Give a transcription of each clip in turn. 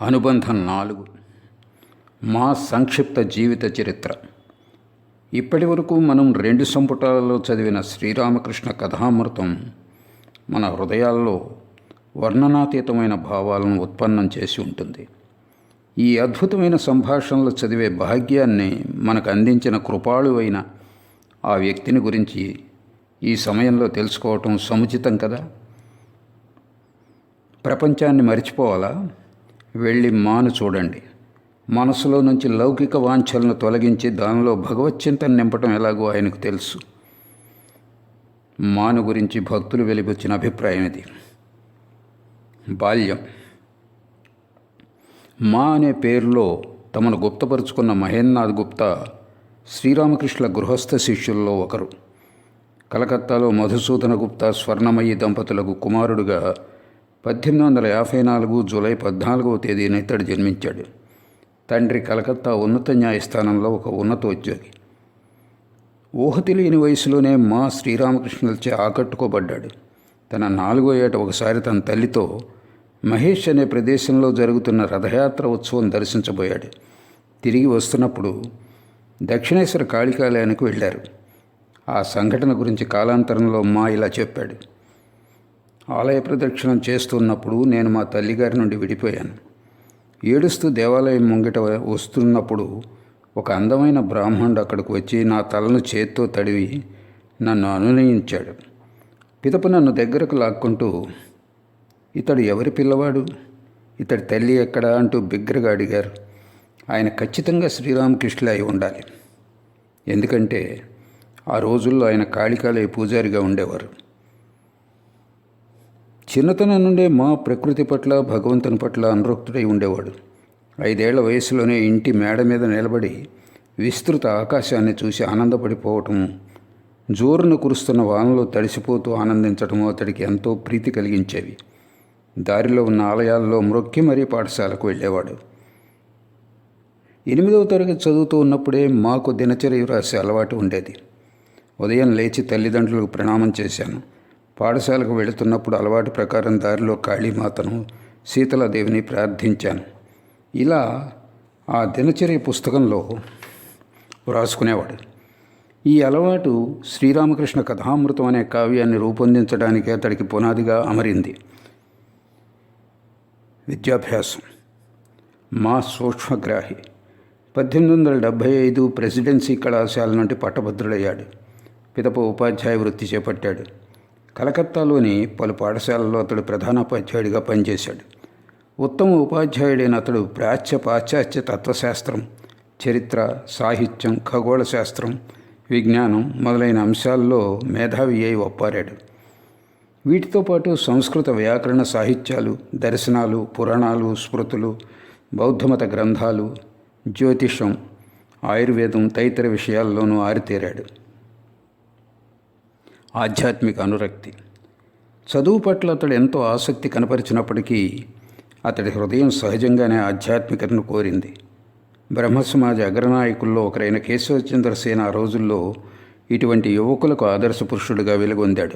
అనుబంధం నాలుగు. మా సంక్షిప్త జీవిత చరిత్ర. ఇప్పటి వరకు మనం రెండు సంపుటాలలో చదివిన శ్రీరామకృష్ణ కథామృతం మన హృదయాల్లో వర్ణనాతీతమైన భావాలను ఉత్పన్నం చేసి ఉంటుంది. ఈ అద్భుతమైన సంభాషణలు చదివే భాగ్యాన్ని మనకు అందించిన కృపాళు అయిన ఆ వ్యక్తిని గురించి ఈ సమయంలో తెలుసుకోవటం సముచితం కదా? ప్రపంచాన్ని మర్చిపోవాలా? వెళ్ళి మాను చూడండి. మనసులో నుంచి లౌకిక వాంఛలను తొలగించి దానిలో భగవచ్చింతను నింపటం ఎలాగో ఆయనకు తెలుసు. మాను గురించి భక్తులు వెలిపొచ్చిన అభిప్రాయం ఇది. బాల్యం. మా అనే పేరులో తమను గుప్తపరుచుకున్న మహేంద్రనాథ్ గుప్తా శ్రీరామకృష్ణ గృహస్థ శిష్యుల్లో ఒకరు. కలకత్తాలో మధుసూదన గుప్తా స్వర్ణమయి దంపతులకు కుమారుడుగా పద్దెనిమిది వందల యాభై నాలుగు జూలై పద్నాలుగవ తేదీన ఇతడు జన్మించాడు. తండ్రి కలకత్తా ఉన్నత న్యాయస్థానంలో ఒక ఉన్నతోద్యోగి. ఊహ తెలియని వయసులోనే మా శ్రీరామకృష్ణులచే ఆకట్టుకోబడ్డాడు. తన నాలుగో ఏట ఒకసారి తన తల్లితో మహేష్ అనే ప్రదేశంలో జరుగుతున్న రథయాత్ర ఉత్సవం దర్శించబోయాడు. తిరిగి వస్తున్నప్పుడు దక్షిణేశ్వర కాళికాలయానికి వెళ్ళారు. ఆ సంఘటన గురించి కాలాంతరంలో మా ఇలా చెప్పాడు. ఆలయ ప్రదక్షిణం చేస్తున్నప్పుడు నేను మా తల్లిగారి నుండి విడిపోయాను. ఏడుస్తూ దేవాలయం ముంగిట వస్తున్నప్పుడు ఒక అందమైన బ్రాహ్మణుడు అక్కడికి వచ్చి నా తలను చేత్తో తడివి నన్ను అనునయించాడు. పితపు నన్ను దగ్గరకు లాక్కుంటూ ఇతడు ఎవరి పిల్లవాడు? ఇతడి తల్లి ఎక్కడా? అంటూ బిగ్గరగా అడిగారు. ఆయన ఖచ్చితంగా శ్రీరామకృష్ణులే అయి ఉండాలి. ఎందుకంటే ఆ రోజుల్లో ఆయన కాళికాలయ పూజారిగా ఉండేవారు. చిన్నతనం నుండే మా ప్రకృతి పట్ల భగవంతుని పట్ల అనురక్తుడై ఉండేవాడు. ఐదేళ్ళ వయసులోనే ఇంటి మేడ మీద నిలబడి విస్తృత ఆకాశాన్ని చూసి ఆనందపడిపోవటం జోరును కురుస్తున్న వానలో తడిసిపోతూ ఆనందించటము అతడికి ఎంతో ప్రీతి కలిగించేవి. దారిలో ఉన్న ఆలయాల్లో మ్రొక్కి మరీ పాఠశాలకు వెళ్ళేవాడు. ఎనిమిదవ తరగతి చదువుతూ ఉన్నప్పుడే మాకు దినచర్య రాసే అలవాటు ఉండేది. ఉదయం లేచి తల్లిదండ్రులకు ప్రణామం చేశాను. పాఠశాలకు వెళుతున్నప్పుడు అలవాటు ప్రకారం దారిలో కాళీమాతను శీతలాదేవిని ప్రార్థించాను. ఇలా ఆ దినచర్య పుస్తకంలో వ్రాసుకునేవాడు. ఈ అలవాటు శ్రీరామకృష్ణ కథామృతం అనే కావ్యాన్ని రూపొందించడానికి అతడికి పునాదిగా అమరింది. విద్యాభ్యాసం. మా సూక్ష్మగ్రాహి. పద్దెనిమిది వందల డెబ్భై ఐదు ప్రెసిడెన్సీ కళాశాల నుండి పట్టభద్రుడయ్యాడు. పిదప ఉపాధ్యాయ వృత్తి చేపట్టాడు. కలకత్తాలోని పలు పాఠశాలల్లో అతడు ప్రధానోపాధ్యాయుడిగా పనిచేశాడు. ఉత్తమ ఉపాధ్యాయుడైన అతడు ప్రాచ్య పాశ్చాత్య తత్వశాస్త్రం చరిత్ర సాహిత్యం ఖగోళ శాస్త్రం విజ్ఞానం మొదలైన అంశాల్లో మేధావి అయి ఒప్పారాడు. వీటితో పాటు సంస్కృత వ్యాకరణ సాహిత్యాలు దర్శనాలు పురాణాలు స్మృతులు బౌద్ధమత గ్రంథాలు జ్యోతిషం ఆయుర్వేదం తదితర విషయాల్లోనూ ఆరితేరాడు. ఆధ్యాత్మిక అనురక్తి. చదువు పట్ల అతడు ఎంతో ఆసక్తి కనపరిచినప్పటికీ అతడి హృదయం సహజంగానే ఆధ్యాత్మికతను కోరింది. బ్రహ్మసమాజ అగ్రనాయకుల్లో ఒకరైన కేశవచంద్రసేన ఆ రోజుల్లో ఇటువంటి యువకులకు ఆదర్శ పురుషుడిగా వెలుగొందాడు.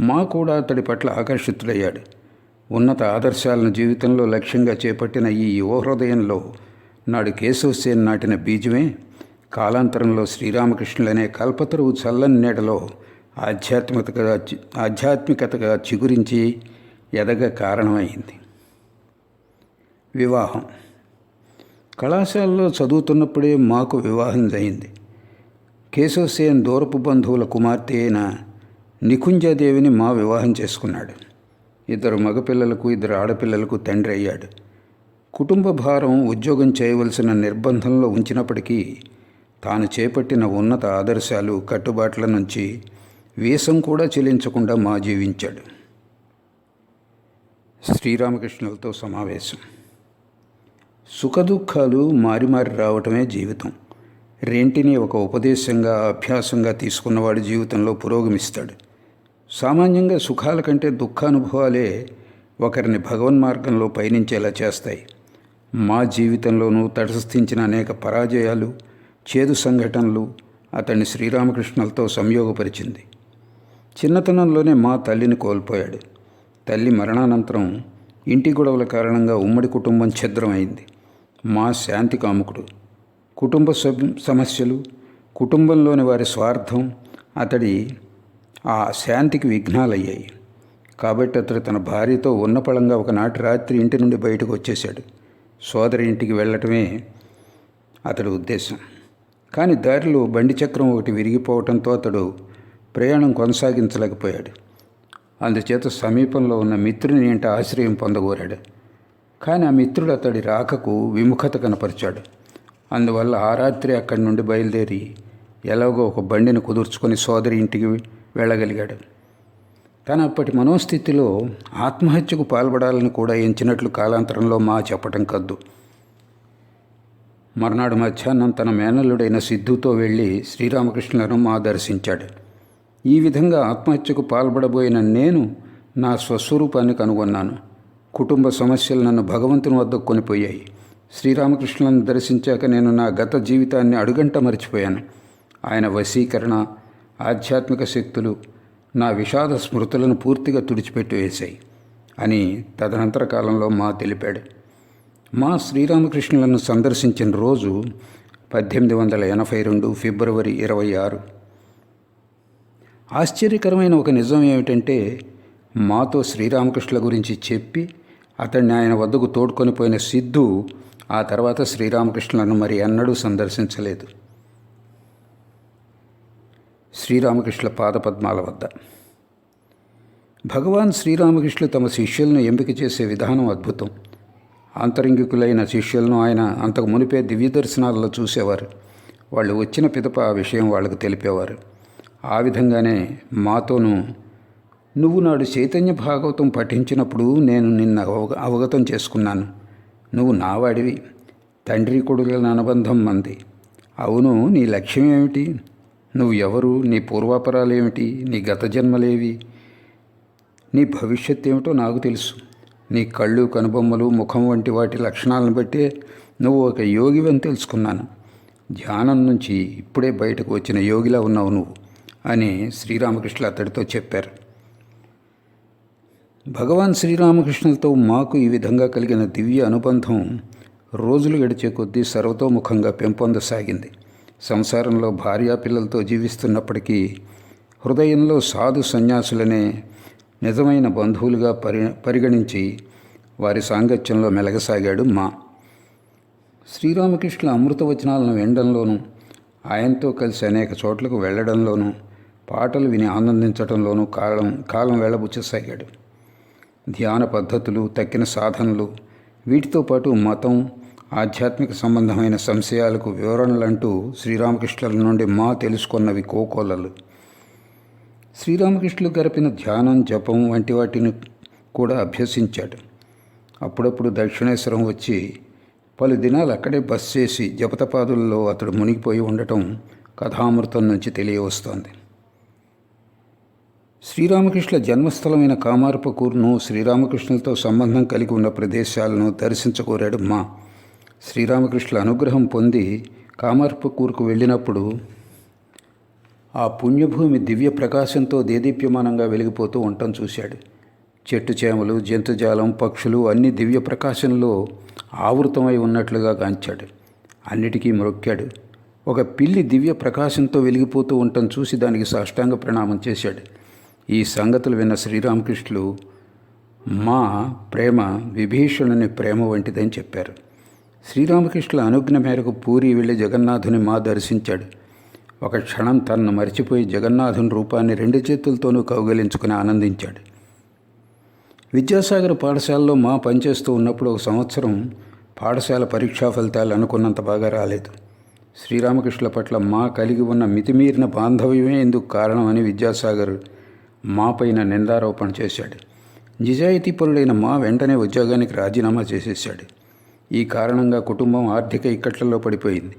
మా కూడా అతడి పట్ల ఆకర్షితుడయ్యాడు. ఉన్నత ఆదర్శాలను జీవితంలో లక్ష్యంగా చేపట్టిన ఈ యువ హృదయంలో నాడు కేశవసేన్ నాటిన బీజమే. కాలాంతరంలో శ్రీరామకృష్ణులనే కల్పతరువు చల్లని నీడలో ఆధ్యాత్మికతగా ఆధ్యాత్మికతగా చిగురించి ఎదగ కారణమైంది. వివాహం. కళాశాలలో చదువుతున్నప్పుడే మాకు వివాహం అయింది కేశవసేన్ దూరపు బంధువుల కుమార్తె అయిన నికుంజాదేవిని మా వివాహం చేసుకున్నాడు. ఇద్దరు మగపిల్లలకు ఇద్దరు ఆడపిల్లలకు తండ్రి అయ్యాడు. కుటుంబ భారం ఉద్యోగం చేయవలసిన నిర్బంధంలో ఉంచినప్పటికీ తాను చేపట్టిన ఉన్నత ఆదర్శాలు కట్టుబాట్ల నుంచి వీసం కూడా చెల్లించకుండా మా జీవించాడు. శ్రీరామకృష్ణులతో సమావేశం. సుఖదుఖాలు మారి మారి రావటమే జీవితం. రెంటిని ఒక ఉపదేశంగా అభ్యాసంగా తీసుకున్నవాడు జీవితంలో పురోగమిస్తాడు. సామాన్యంగా సుఖాల కంటే దుఃఖానుభవాలే ఒకరిని భగవన్ మార్గంలో పయనించేలా చేస్తాయి. మా జీవితంలోనూ తటస్థించిన అనేక పరాజయాలు చేదు సంఘటనలు అతన్ని శ్రీరామకృష్ణులతో సంయోగపరిచింది. చిన్నతనంలోనే మా తల్లిని కోల్పోయాడు. తల్లి మరణానంతరం ఇంటి గొడవల కారణంగా ఉమ్మడి కుటుంబం ఛిద్రమైంది. మా శాంతి కాముకుడు. కుటుంబ సమస్యలు కుటుంబంలోని వారి స్వార్థం అతడి ఆ శాంతికి విఘ్నాలయ్యాయి. కాబట్టి అతడు తన భార్యతో ఉన్నపళంగా ఒకనాటి రాత్రి ఇంటి నుండి బయటకు వచ్చేశాడు. సోదరి ఇంటికి వెళ్ళటమే అతడి ఉద్దేశం. కానీ దారిలో బండి చక్రం ఒకటి విరిగిపోవడంతో అతడు ప్రయాణం కొనసాగించలేకపోయాడు. అందుచేత సమీపంలో ఉన్న మిత్రుని ఇంట ఆశ్రయం పొందగోరాడు. కానీ ఆ మిత్రుడు అతడి రాకకు విముఖత కనపరిచాడు. అందువల్ల ఆ రాత్రి అక్కడి నుండి బయలుదేరి ఎలాగో ఒక బండిని కుదుర్చుకొని సోదరి ఇంటికి వెళ్ళగలిగాడు. తన అప్పటి మనోస్థితిలో ఆత్మహత్యకు పాల్పడాలని కూడా ఎంచినట్లు కాలాంతరంలో మా చెప్పటం కద్దు. మర్నాడు మధ్యాహ్నం తన మేనల్లుడైన సిద్ధుతో వెళ్ళి శ్రీరామకృష్ణులను మా దర్శించాడు. ఈ విధంగా ఆత్మహత్యకు పాల్పడబోయిన నేను నా స్వస్వరూపాన్ని కనుగొన్నాను. కుటుంబ సమస్యలు నన్ను భగవంతుని వద్దకు కొనిపోయాయి. శ్రీరామకృష్ణులను దర్శించాక నేను నా గత జీవితాన్ని అడుగంట మర్చిపోయాను. ఆయన వశీకరణ ఆధ్యాత్మిక శక్తులు నా విషాద స్మృతులను పూర్తిగా తుడిచిపెట్టి వేశాయి అని తదనంతర కాలంలో మా తెలిపాడు. మా శ్రీరామకృష్ణులను సందర్శించిన రోజు పద్దెనిమిది వందల ఎనభై రెండు ఫిబ్రవరి ఇరవై ఆరు ఆశ్చర్యకరమైన ఒక నిజం ఏమిటంటే మాతో శ్రీరామకృష్ణుల గురించి చెప్పి అతన్ని ఆయన వద్దకు తోడుకొని పోయిన సిద్ధు ఆ తర్వాత శ్రీరామకృష్ణులను మరి ఎన్నడూ సందర్శించలేదు. శ్రీరామకృష్ణుల పాదపద్మాల వద్ద. భగవాన్ శ్రీరామకృష్ణులు తమ శిష్యులను ఎంపిక చేసే విధానం అద్భుతం. ఆంతరంగికులైన శిష్యులను ఆయన అంతకు మునిపే దివ్య దర్శనాలలో చూసేవారు. వాళ్ళు వచ్చిన పిదప ఆ విషయం వాళ్ళకు తెలిపేవారు. ఆ విధంగానే మాతోనూ నువ్వు నాడు చైతన్య భాగవతం పఠించినప్పుడు నేను నిన్న అవగ అవగతం చేసుకున్నాను. నువ్వు నావాడివి తండ్రి కొడుకుల అనుబంధం మంది. అవును నీ లక్ష్యం ఏమిటి? నువ్వు ఎవరు? నీ పూర్వాపరాలు ఏమిటి? నీ గత జన్మలేవి నీ భవిష్యత్ ఏమిటో నాకు తెలుసు. నీ కళ్ళు కనుబొమ్మలు ముఖం వంటి వాటి లక్షణాలను బట్టే నువ్వు ఒక యోగివని తెలుసుకున్నాను. ధ్యానం నుంచి ఇప్పుడే బయటకు వచ్చిన యోగిలా ఉన్నావు నువ్వు. అని శ్రీరామకృష్ణ అతడితో చెప్పారు. భగవాన్ శ్రీరామకృష్ణులతో మాకు ఈ విధంగా కలిగిన దివ్య అనుబంధం రోజులు గడిచే కొద్దీ సర్వతోముఖంగా పెంపొందసాగింది. సంసారంలో భార్యాపిల్లలతో జీవిస్తున్నప్పటికీ హృదయంలో సాధు సన్యాసులనే నిజమైన బంధువులుగా పరి పరిగణించి వారి సాంగత్యంలో మెలగసాగాడు మా. శ్రీరామకృష్ణుల అమృత వచనాలను వినడంలోనూ ఆయనతో కలిసి అనేక చోట్లకు వెళ్ళడంలోనూ పాటలు విని ఆనందించడంలోనూ కాలం కాలం వెళ్ళబుచ్చసాగాడు ధ్యాన పద్ధతులు తక్కిన సాధనలు వీటితో పాటు మతం ఆధ్యాత్మిక సంబంధమైన సంశయాలకు వివరణలంటూ శ్రీరామకృష్ణుల నుండి మా తెలుసుకున్నవి కోకోలలు. శ్రీరామకృష్ణులు గరిపిన ధ్యానం జపం వంటి వాటిని కూడా అభ్యసించాడు. అప్పుడప్పుడు దక్షిణేశ్వరం వచ్చి పలు దినాలు అక్కడే బస్ చేసి జపతపాదుల్లో అతడు మునిగిపోయి ఉండటం కథామృతం నుంచి తెలియవస్తోంది. శ్రీరామకృష్ణుల జన్మస్థలమైన కామార్పకూరును శ్రీరామకృష్ణులతో సంబంధం కలిగి ఉన్న ప్రదేశాలను దర్శించకోరాడు మా. శ్రీరామకృష్ణుల అనుగ్రహం పొంది కామార్పకూరుకు వెళ్ళినప్పుడు ఆ పుణ్యభూమి దివ్య ప్రకాశంతో దేదీప్యమానంగా వెలిగిపోతూ ఉండటం చూశాడు. చెట్టు చేమలు జంతుజాలం పక్షులు అన్ని దివ్య ప్రకాశంలో ఆవృతమై ఉన్నట్లుగా గాంచాడు. అన్నిటికీ మొక్కాడు ఒక పిల్లి దివ్య ప్రకాశంతో వెలిగిపోతూ ఉండటం చూసి దానికి సాష్టాంగ ప్రణామం చేశాడు. ఈ సంగతులు విన్న శ్రీరామకృష్ణులు మా ప్రేమ విభీషణుని ప్రేమ వంటిదని చెప్పారు. శ్రీరామకృష్ణుల అనుజ్ఞ మేరకు పూరి వెళ్ళి జగన్నాథుని మా దర్శించాడు. ఒక క్షణం తనను మర్చిపోయి జగన్నాథుని రూపాన్ని రెండు చేతులతోనూ కౌగలించుకుని ఆనందించాడు. విద్యాసాగర్ పాఠశాలలో మా పనిచేస్తూ ఉన్నప్పుడు ఒక సంవత్సరం పాఠశాల పరీక్షా ఫలితాలు అనుకున్నంత బాగా రాలేదు. శ్రీరామకృష్ణుల పట్ల మా కలిగి ఉన్న మితిమీరిన బాంధవ్యమే ఇందుకు కారణమని విద్యాసాగర్ మాపైన నిందారోపణ చేశాడు. నిజాయితీపరుడైన మా వెంటనే ఉద్యోగానికి రాజీనామా చేసేశాడు. ఈ కారణంగా కుటుంబం ఆర్థిక ఇక్కట్లలో పడిపోయింది.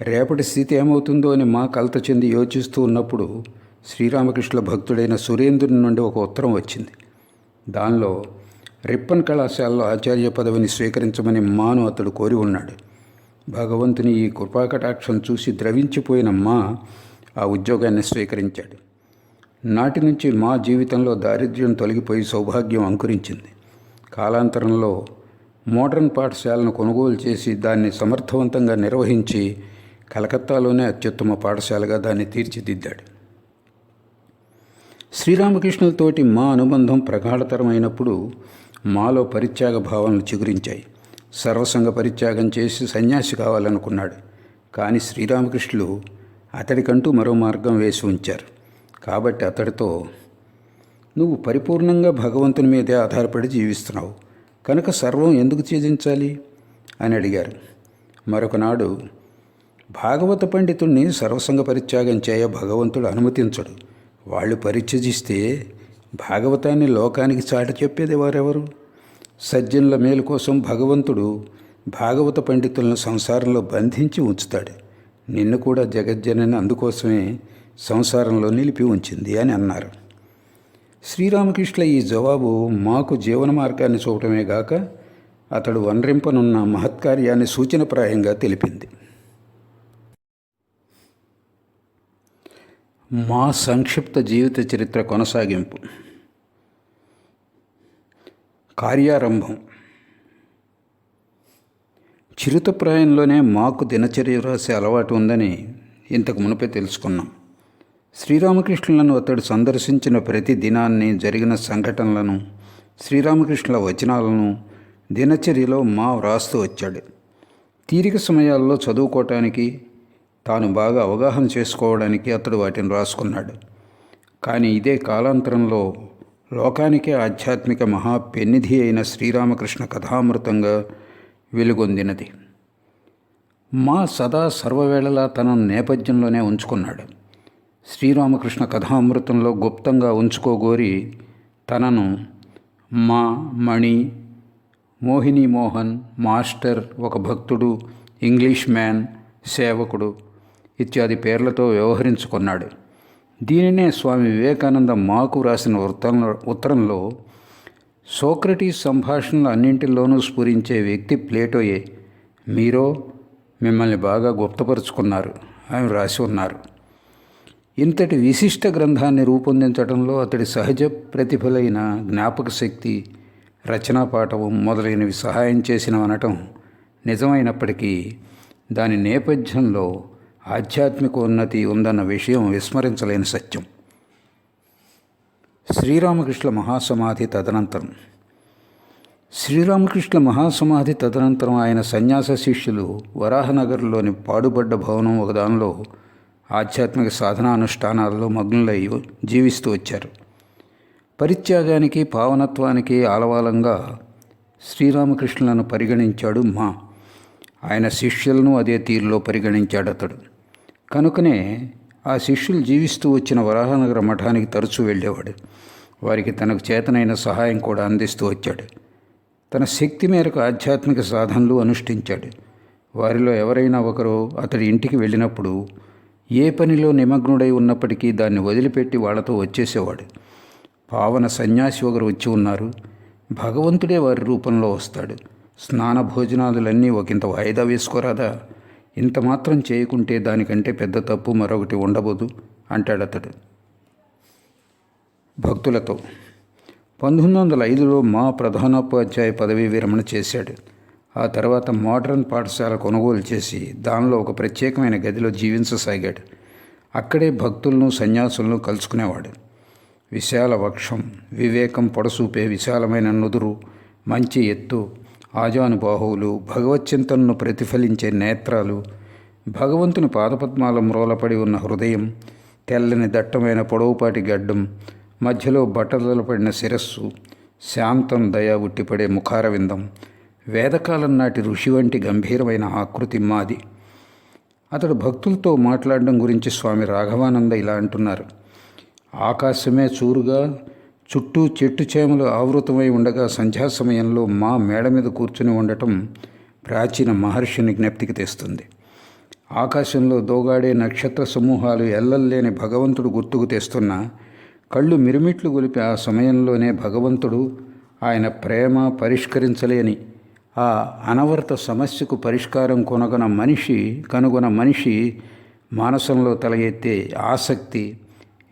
రేపటి స్థితి ఏమవుతుందో అని మా కలత చెంది యోచిస్తూ ఉన్నప్పుడు శ్రీరామకృష్ణ భక్తుడైన సురేంద్రుని నుండి ఒక ఉత్తరం వచ్చింది. దానిలో రిప్పన్ కళాశాలలో ఆచార్య పదవిని స్వీకరించమని మాను అతడు కోరి ఉన్నాడు. భగవంతుని ఈ కృపాకటాక్షం చూసి ద్రవించిపోయిన మా ఆ ఉద్యోగాన్ని స్వీకరించాడు. నాటి నుంచి మా జీవితంలో దారిద్ర్యం తొలగిపోయి సౌభాగ్యం అంకురించింది. కాలాంతరంలో మోడర్న్ పాఠశాలను కొనుగోలు చేసి దాన్ని సమర్థవంతంగా నిర్వహించి కలకత్తాలోనే అత్యుత్తమ పాఠశాలగా దాన్ని తీర్చిదిద్దాడు. శ్రీరామకృష్ణులతోటి మా అనుబంధం ప్రగాఢతరమైనప్పుడు మాలో పరిత్యాగ భావనలు చిగురించాయి. సర్వసంగ పరిత్యాగం చేసి సన్యాసి కావాలనుకున్నాడు. కానీ శ్రీరామకృష్ణులు అతడికంటూ మరో మార్గం వేసి ఉంచారు. కాబట్టి అతడితో నువ్వు పరిపూర్ణంగా భగవంతుని మీదే ఆధారపడి జీవిస్తున్నావు. కనుక సర్వం ఎందుకు త్యజించాలి? అని అడిగారు. మరొకనాడు భాగవత పండితుణ్ణి సర్వసంగ పరిత్యాగం చేయ భగవంతుడు అనుమతించడు. వాళ్ళు పరిత్యజిస్తే భాగవతాన్ని లోకానికి చాటి చెప్పేది వారెవరు? సజ్జనుల మేలు కోసం భగవంతుడు భాగవత పండితులను సంసారంలో బంధించి ఉంచుతాడు. నిన్ను కూడా జగజ్జనని అందుకోసమే సంసారంలో నిలిపి ఉంచింది అని అన్నారు. శ్రీరామకృష్ణ ఈ జవాబు మాకు జీవన మార్గాన్ని చూడటమే గాక అతడు వనరింపనున్న మహత్కార్యాన్ని సూచనప్రాయంగా తెలిపింది. మా సంక్షిప్త జీవిత చరిత్ర కొనసాగింపు. కార్యారంభం. చిరుతప్రాయంలోనే మాకు దినచర్య రాసే అలవాటు ఉందని ఇంతకు మునిపే తెలుసుకున్నాం. శ్రీరామకృష్ణులను అతడు సందర్శించిన ప్రతి దినాన్ని జరిగిన సంఘటనలను శ్రీరామకృష్ణుల వచనాలను దినచర్యలో మా వ్రాస్తూ వచ్చాడు. తీరిక సమయాల్లో చదువుకోవటానికి తాను బాగా అవగాహన చేసుకోవడానికి అతడు వాటిని రాసుకున్నాడు. కానీ ఇదే కాలాంతరంలో లోకానికే ఆధ్యాత్మిక మహా పెన్నిధి అయిన శ్రీరామకృష్ణ కథామృతంగా వెలుగొందినది. మా సదా సర్వవేళలా తనను నేపథ్యంలోనే ఉంచుకున్నాడు. శ్రీరామకృష్ణ కథామృతంలో గుప్తంగా ఉంచుకోగోరి తనను మా మణి మోహిని మోహన్ మాస్టర్ ఒక భక్తుడు ఇంగ్లీష్ మ్యాన్ సేవకుడు ఇత్యాది పేర్లతో వ్యవహరించుకున్నాడు. దీనినే స్వామి వివేకానంద మాకు రాసిన ఉత్తరంలో ఉత్తరంలో సోక్రటీస్ సంభాషణలు అన్నింటిలోనూ స్ఫురించే వ్యక్తి ప్లేటోయే. మీరో మిమ్మల్ని బాగా గుప్తపరుచుకున్నారు ఆయన రాసి ఉన్నారు. ఇంతటి విశిష్ట గ్రంథాన్ని రూపొందించడంలో అతడి సహజ ప్రతిభలైన జ్ఞాపక శక్తి రచనా పాఠవం మొదలైనవి సహాయం చేసినవనటం నిజమైనప్పటికీ దాని నేపథ్యంలో ఆధ్యాత్మిక ఉన్నతి ఉందన్న విషయం విస్మరించలేని సత్యం. శ్రీరామకృష్ణ మహాసమాధి తదనంతరం. శ్రీరామకృష్ణ మహాసమాధి తదనంతరం ఆయన సన్యాస శిష్యులు వరాహనగర్లోని పాడుబడ్డ భవనం ఒకదానిలో ఆధ్యాత్మిక సాధనానుష్ఠానాలలో మగ్నులై జీవిస్తూ వచ్చారు. పరిత్యాగానికి పావనత్వానికి ఆలవాలంగా శ్రీరామకృష్ణులను పరిగణించాడు మా. ఆయన శిష్యులను అదే తీరులో పరిగణించాడు అతడు. కనుకనే ఆ శిష్యులు జీవిస్తూ వచ్చిన వరాహనగర మఠానికి తరచూ వెళ్ళేవాడు. వారికి తనకు చేతనైన సహాయం కూడా అందిస్తూ వచ్చాడు. తన శక్తి మేరకు ఆధ్యాత్మిక సాధనలు అనుష్ఠించాడు. వారిలో ఎవరైనా ఒకరు అతడి ఇంటికి వెళ్ళినప్పుడు ఏ పనిలో నిమగ్నుడై ఉన్నప్పటికీ దాన్ని వదిలిపెట్టి వాళ్ళతో వచ్చేసేవాడు. పావన సన్యాసి ఒకరు వచ్చి ఉన్నారు. భగవంతుడే వారి రూపంలో వస్తాడు. స్నాన భోజనాదులన్నీ ఒకంత వాయిదా వేసుకోరాదా? ఇంత మాత్రం చేయకుంటే దానికంటే పెద్ద తప్పు మరొకటి ఉండబోదు అంటాడతడు భక్తులతో పంతొమ్మిది వందల ఐదులో మా ప్రధానోపాధ్యాయ పదవీ విరమణ చేశాడు. ఆ తర్వాత మోడర్న్ పాఠశాల కొనుగోలు చేసి దానిలో ఒక ప్రత్యేకమైన గదిలో జీవించసాగాడు. అక్కడే భక్తులను సన్యాసులను కలుసుకునేవాడు. విశాల వక్షం వివేకం పొడసూపే విశాలమైన నుదురు మంచి ఎత్తు ఆజానుబాహువులు భగవచ్చింతనను ప్రతిఫలించే నేత్రాలు భగవంతుని పాదపద్మాల మ్రోలపడి ఉన్న హృదయం తెల్లని దట్టమైన పొడవుపాటి గడ్డం మధ్యలో బట్టలపడిన శిరస్సు శాంతం దయా ఉట్టిపడే ముఖారవిందం వేదకాలం నాటి ఋషి వంటి గంభీరమైన ఆకృతి మాది. అతడు భక్తులతో మాట్లాడడం గురించి స్వామి రాఘవానంద ఇలా అంటున్నారు. ఆకాశమే చూరుగా చుట్టూ చెట్టు చేమలు ఆవృతమై ఉండగా సంధ్యా సమయంలో మా మేడ మీద కూర్చుని ఉండటం ప్రాచీన మహర్షిని జ్ఞప్తికి తెస్తుంది. ఆకాశంలో దోగాడే నక్షత్ర సమూహాలు ఎల్లల్లేని భగవంతుడు గుర్తుకు తెస్తున్న కళ్ళు మిరుమిట్లు గొలిపి ఆ సమయంలోనే భగవంతుడు ఆయన ప్రేమ పరిష్కరించలేని ఆ అనవర్త సమస్యకు పరిష్కారం కొనగన మనిషి కనుగొన మనిషి మానసంలో తల ఎత్తే ఆసక్తి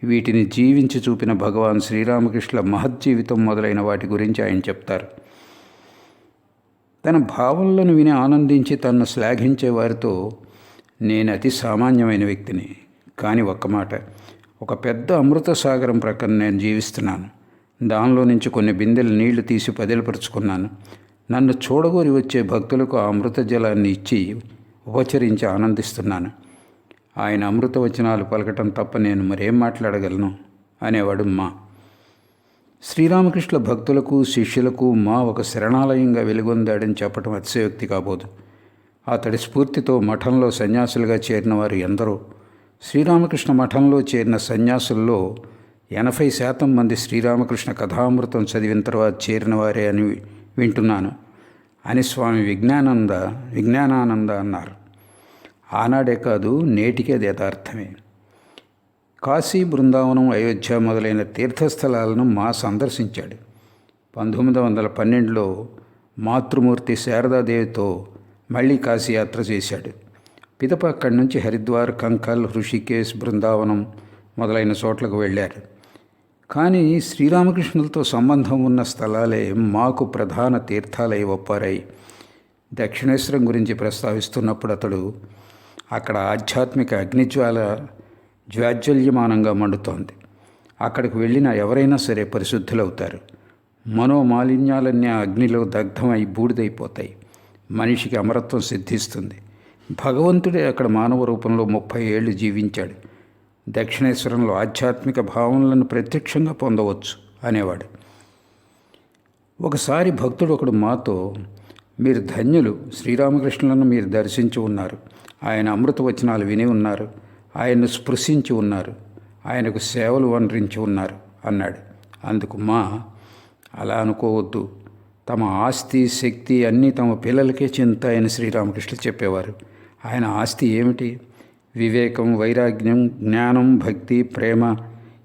వీటిని జీవించి చూపిన భగవాన్ శ్రీరామకృష్ణ మహజ్జీవితం మొదలైన వాటి గురించి ఆయన చెప్తారు. తన భావనలను విని ఆనందించి తనను శ్లాఘించే వారితో నేను అతి సామాన్యమైన వ్యక్తిని. కానీ ఒక్క మాట ఒక పెద్ద అమృత సాగరం ప్రక్కన నేను జీవిస్తున్నాను. దానిలో నుంచి కొన్ని బిందెలు నీళ్ళు తీసి పదిలపరుచుకున్నాను. నన్ను చూడగోరి వచ్చే భక్తులకు ఆ అమృత జలాన్ని ఇచ్చి ఉపచరించి ఆనందిస్తున్నాను. ఆయన అమృత వచనాలు పలకటం తప్ప నేను మరేం మాట్లాడగలను? అనేవాడు మా శ్రీరామకృష్ణ భక్తులకు శిష్యులకు మా ఒక శరణాలయంగా వెలుగొందాడని చెప్పడం అతిశయోక్తి కాబోదు. అతడి స్ఫూర్తితో మఠంలో సన్యాసులుగా చేరిన వారు ఎందరో. శ్రీరామకృష్ణ మఠంలో చేరిన సన్యాసుల్లో ఎనభై శాతం మంది శ్రీరామకృష్ణ కథామృతం చదివిన తర్వాత చేరిన వారే అని వింటున్నాను. అని స్వామి విజ్ఞానంద విజ్ఞానానంద అన్నారు. ఆనాడే కాదు నేటికి అది యథార్థమే కాశీ బృందావనం అయోధ్య మొదలైన తీర్థస్థలాలను మా సందర్శించాడు. పంతొమ్మిది వందల పన్నెండులో మాతృమూర్తి శారదాదేవితో మళ్ళీ కాశీ యాత్ర చేశాడు. పిదప అక్కడి నుంచి హరిద్వార్ కంకల్ హృషికేశ్ బృందావనం మొదలైన చోట్లకు వెళ్ళారు. కానీ శ్రీరామకృష్ణులతో సంబంధం ఉన్న స్థలాలే మాకు ప్రధాన తీర్థాలై ఒప్పారాయి దక్షిణేశ్వరం గురించి ప్రస్తావిస్తున్నప్పుడు అతడు అక్కడ ఆధ్యాత్మిక అగ్నిజ్వాల జ్వాజ్వల్యమానంగా మండుతోంది. అక్కడికి వెళ్ళిన ఎవరైనా సరే పరిశుద్ధులవుతారు. మనోమాలిన్యాలన్నీ అగ్నిలో దగ్ధమై బూడిదైపోతాయి. మనిషికి అమరత్వం సిద్ధిస్తుంది. భగవంతుడే అక్కడ మానవ రూపంలో ముప్పై ఏళ్ళు జీవించాడు. దక్షిణేశ్వరంలో ఆధ్యాత్మిక భావనలను ప్రత్యక్షంగా పొందవచ్చు అనేవాడు. ఒకసారి భక్తుడు ఒకడు మాతో మీరు ధన్యులు శ్రీరామకృష్ణులను మీరు దర్శించి ఉన్నారు. ఆయన అమృత వచనాలు విని ఉన్నారు. ఆయన్ను స్పృశించి ఉన్నారు. ఆయనకు సేవలు వనరించి ఉన్నారు అన్నాడు. అందుకు మా అలా అనుకోవద్దు. తమ ఆస్తి శక్తి అన్నీ తమ పిల్లలకే చెందుతాయని శ్రీరామకృష్ణ చెప్పేవారు. ఆయన ఆస్తి ఏమిటి? వివేకం వైరాగ్యం జ్ఞానం భక్తి ప్రేమ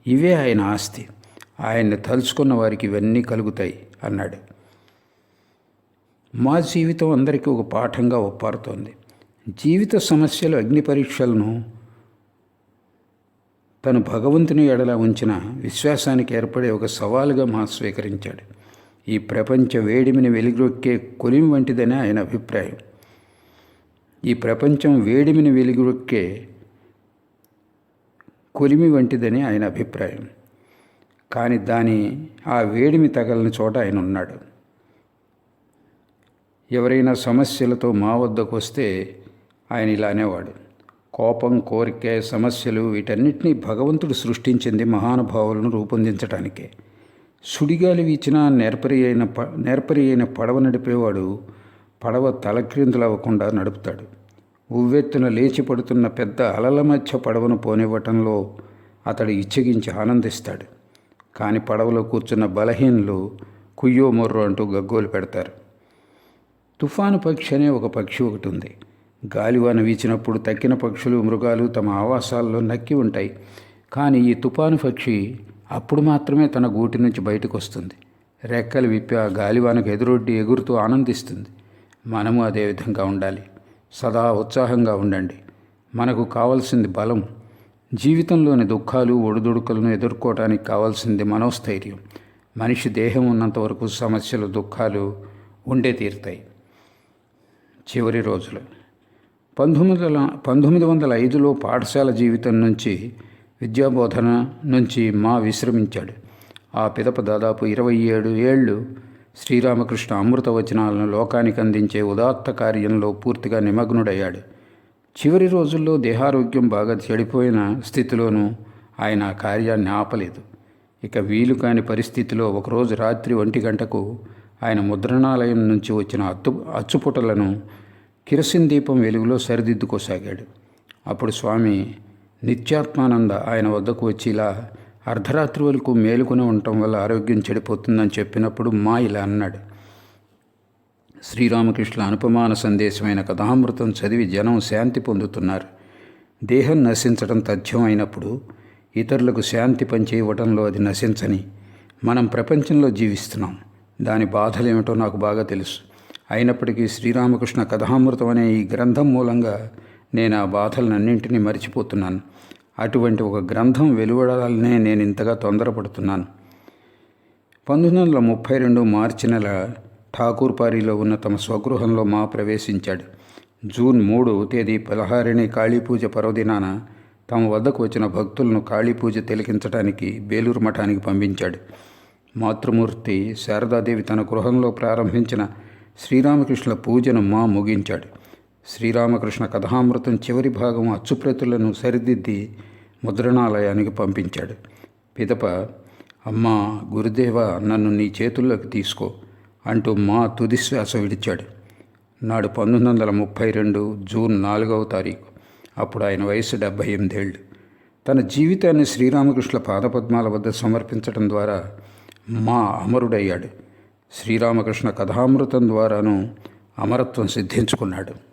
ఇవే ఆయన ఆస్తి. ఆయన్ని తలుచుకున్న వారికి ఇవన్నీ కలుగుతాయి అన్నాడు. మా జీవితం అందరికీ ఒక పాఠంగా ఒప్పారుతోంది. జీవిత సమస్యలు అగ్ని పరీక్షలను తను భగవంతుని ఎడల ఉంచిన విశ్వాసానికి ఏర్పడే ఒక సవాలుగా మా స్వీకరించాడు. ఈ ప్రపంచ వేడిమిని వెలుగొక్కే కొలిమి వంటిదని ఆయన అభిప్రాయం. ఈ ప్రపంచం వేడిమిని వెలుగురొక్కే కొలిమి వంటిదని ఆయన అభిప్రాయం. కానీ దాని ఆ వేడిమి తగలని చోట ఆయన ఉన్నాడు ఎవరైనా సమస్యలతో మా వద్దకు వస్తే ఆయన ఇలా అనేవాడు కోపం కోరిక సమస్యలు వీటన్నిటినీ భగవంతుడు సృష్టించింది మహానుభావులను రూపొందించడానికే సుడిగాలి వీచిన నేర్పరి అయిన ప నేర్పరి అయిన పడవ నడిపేవాడు పడవ తలక్రిందులవ్వకుండా నడుపుతాడు. ఉవ్వెత్తున లేచి పడుతున్న పెద్ద అలల మధ్య పడవను పోనివ్వటంలో అతడు ఇచ్చగించి ఆనందిస్తాడు. కానీ పడవలో కూర్చున్న బలహీనులు కుయ్యో మొర్రో అంటూ గగ్గోలు పెడతారు. తుఫాను పక్షి అనే ఒక పక్షి ఒకటి ఉంది. గాలివాన వీచినప్పుడు తక్కిన పక్షులు మృగాలు తమ ఆవాసాల్లో నక్కి ఉంటాయి. కానీ ఈ తుఫాను పక్షి అప్పుడు మాత్రమే తన గూటి నుంచి బయటకు వస్తుంది రెక్కలు విప్పి ఆ గాలివానకు ఎదురొడ్డి ఎగురుతూ ఆనందిస్తుంది. మనము అదే విధంగా ఉండాలి. సదా ఉత్సాహంగా ఉండండి. మనకు కావాల్సింది బలం. జీవితంలోని దుఃఖాలు ఒడిదుడుకులను ఎదుర్కోవటానికి కావాల్సింది మనోస్థైర్యం. మనిషి దేహం ఉన్నంత వరకు సమస్యలు దుఃఖాలు ఉండే తీరుతాయి. చివరి రోజులు. పంతొమ్మిది వందల పంతొమ్మిది వందల ఐదులో పాఠశాల జీవితం నుంచి విద్యాబోధన నుంచి మా విశ్రమించాడు. ఆ పిదప దాదాపు ఇరవై ఏడు ఏళ్ళు శ్రీరామకృష్ణ అమృత వచనాలను లోకానికి అందించే ఉదాత్త కార్యంలో పూర్తిగా నిమగ్నుడయ్యాడు. చివరి రోజుల్లో దేహారోగ్యం బాగా చెడిపోయిన స్థితిలోనూ ఆయన ఆ కార్యాన్ని ఆపలేదు. ఇక వీలు కాని పరిస్థితిలో ఒకరోజు రాత్రి ఒంటి గంటకు ఆయన ముద్రణాలయం నుంచి వచ్చిన అత్తు అచ్చుపుటలను కిరసిన్ దీపం వెలుగులో సరిదిద్దుకోసాగాడు. అప్పుడు స్వామి నిత్యాత్మానంద ఆయన వద్దకు వచ్చి ఇలా అర్ధరాత్రి వరకు మేలుకొని ఉండటం వల్ల ఆరోగ్యం చెడిపోతుందని చెప్పినప్పుడు మా ఇలా అన్నాడు. శ్రీరామకృష్ణ అనుపమాన సందేశమైన కథామృతం చదివి జనం శాంతి పొందుతున్నారు. దేహం నశించడం తథ్యం అయినప్పుడు ఇతరులకు శాంతి పంచేయవటంలో అది నశించని మనం ప్రపంచంలో జీవిస్తున్నాం. దాని బాధలేమిటో నాకు బాగా తెలుసు. అయినప్పటికీ శ్రీరామకృష్ణ కథామృతం అనే ఈ గ్రంథం మూలంగా నేను ఆ బాధలన్నింటినీ మర్చిపోతున్నాను. అటువంటి ఒక గ్రంథం వెలువడాలనే నేను ఇంతగా తొందరపడుతున్నాను. పంతొమ్మిది వందల ముప్పై రెండు మార్చి నెల ఠాకూర్పారిలో ఉన్న తమ స్వగృహంలో మా ప్రవేశించాడు. జూన్ మూడు తేదీ పలహారిణి కాళీపూజ పర్వదినాన తమ వద్దకు వచ్చిన భక్తులను కాళీపూజ తిలకించడానికి బేలూరు మఠానికి పంపించాడు. మాతృమూర్తి శారదాదేవి తన గృహంలో ప్రారంభించిన శ్రీరామకృష్ణుల పూజను మా ముగించాడు. శ్రీరామకృష్ణ కథామృతం చివరి భాగం అచ్చుప్రతులను సరిదిద్ది ముద్రణాలయానికి పంపించాడు. పిదప అమ్మా గురుదేవ నన్ను నీ చేతుల్లోకి తీసుకో అంటూ మా తుదిశ్వాస విడిచాడు. నాడు పంతొమ్మిది వందల ముప్పై రెండు జూన్ నాలుగవ తారీఖు. అప్పుడు ఆయన వయసు డెబ్భై ఎనిమిదేళ్ళు. తన జీవితాన్ని శ్రీరామకృష్ణ పాదపద్మాల వద్ద సమర్పించడం ద్వారా మా అమరుడయ్యాడు. శ్రీరామకృష్ణ కథామృతం ద్వారాను అమరత్వం సిద్ధించుకున్నాడు.